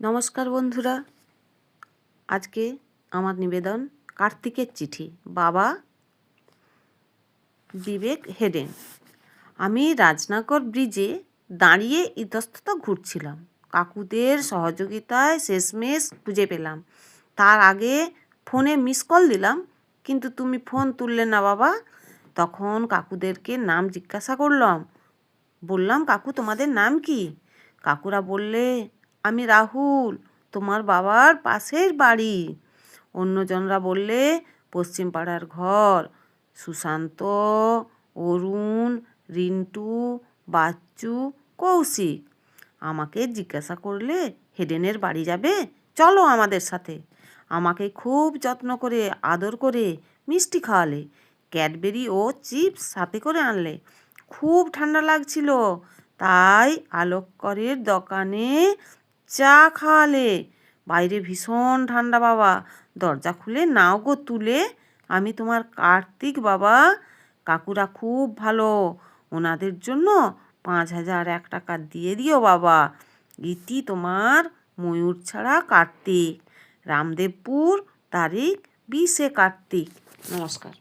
নমস্কার বন্ধুরা। আজকে আমার নিবেদন কার্তিকের চিঠি, বাবা বিবেক হেডেন। আমি রাজনগর ব্রিজে দাঁড়িয়ে ইতস্তত ঘুরছিলাম। কাকুদের সহযোগিতায় শেষমেশ খুঁজে পেলাম। তার আগে ফোনে মিস কল দিলাম, কিন্তু তুমি ফোন তুললে না বাবা। তখন কাকুদেরকে নাম জিজ্ঞাসা করলাম, বললাম, কাকু, তোমাদের নাম কি? কাকুরা বললে আমি রাহুল, তোমার বাবার পাশের বাড়ি। অন্যজনরা বললে, পশ্চিম পাড়ার ঘর। সুশান্ত, অরুণ, রিন্টু, বাচ্চু, কৌশিক। আমাকে জিজ্ঞাসা করলে, হেডেনের বাড়ি যাবে? চলো আমাদের সাথে। আমাকে খুব যত্ন করে, আদর করে, মিষ্টি খাওয়ালে। ক্যাডবেরি ও চিপস সাথে করে আনলে। খুব ঠান্ডা লাগছিল। তাই আলোককরের দোকানে চা খাওয়ালে। বাইরে ভীষণ ঠান্ডা, বাবা। দরজা খুলে নাও গো তুলে। আমি তোমার কার্তিক, বাবা। কাকুরা খুব ভালো। ওনাদের জন্য পাঁচ হাজার এক টাকা দিয়ে দিও, বাবা। ইতি তোমার ময়ূর ছাড়া কার্তিক। রামদেবপুর, তারিখ বিশে কার্তিক। নমস্কার।